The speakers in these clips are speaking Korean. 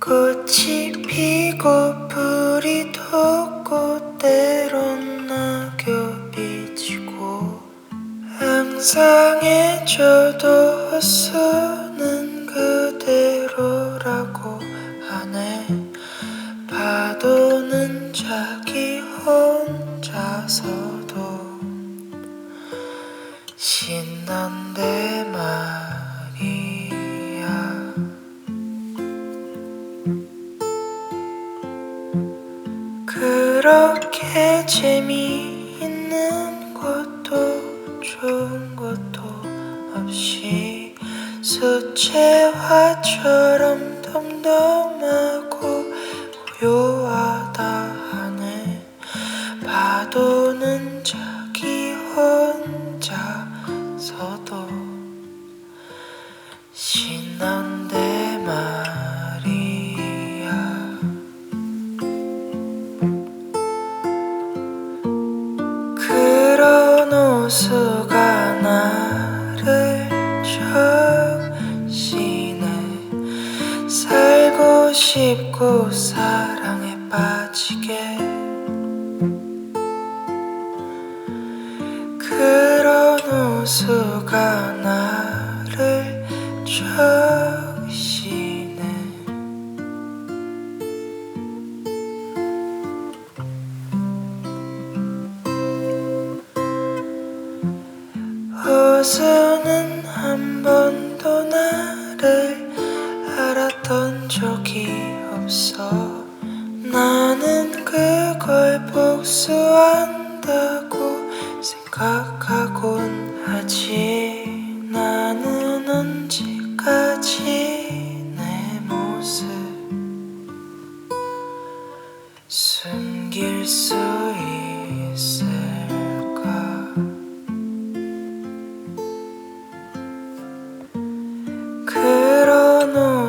꽃이 피고 불이 돋고 때론 낙엽이 지고 항상 해줘도 헛수는 그대로라고 하네. 파도는 자기 혼자서도 신난데 말이 그렇게 재미있는 것도 좋은 것도 없이 수채화처럼 덤덤하고 고요 호수가 나를 적시네 살고 싶고 사랑에 빠지게 그런 호수가 나를 적 호수는 한 번도 나를 알았던 적이 없어. 나는 그걸 복수한다고 생각하곤 하지. 나는 언제까지 내 모습 숨길 수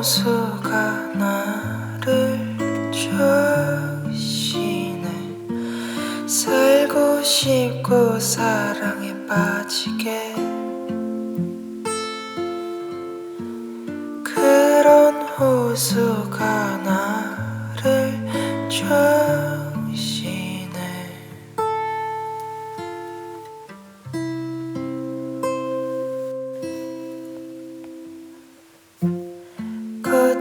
호수가 나를 적시네 살고 싶고 사랑에 빠지게. 그런 호수가 나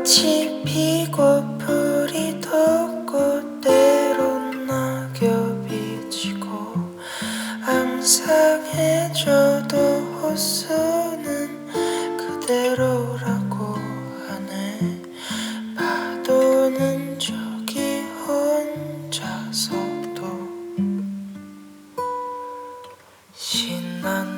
꽃이 피고 불이 돋고 때론 낙엽이 지고 항상 해줘도 호수는 그대로라고 하네. 파도는 저기 혼자서도 신난데 말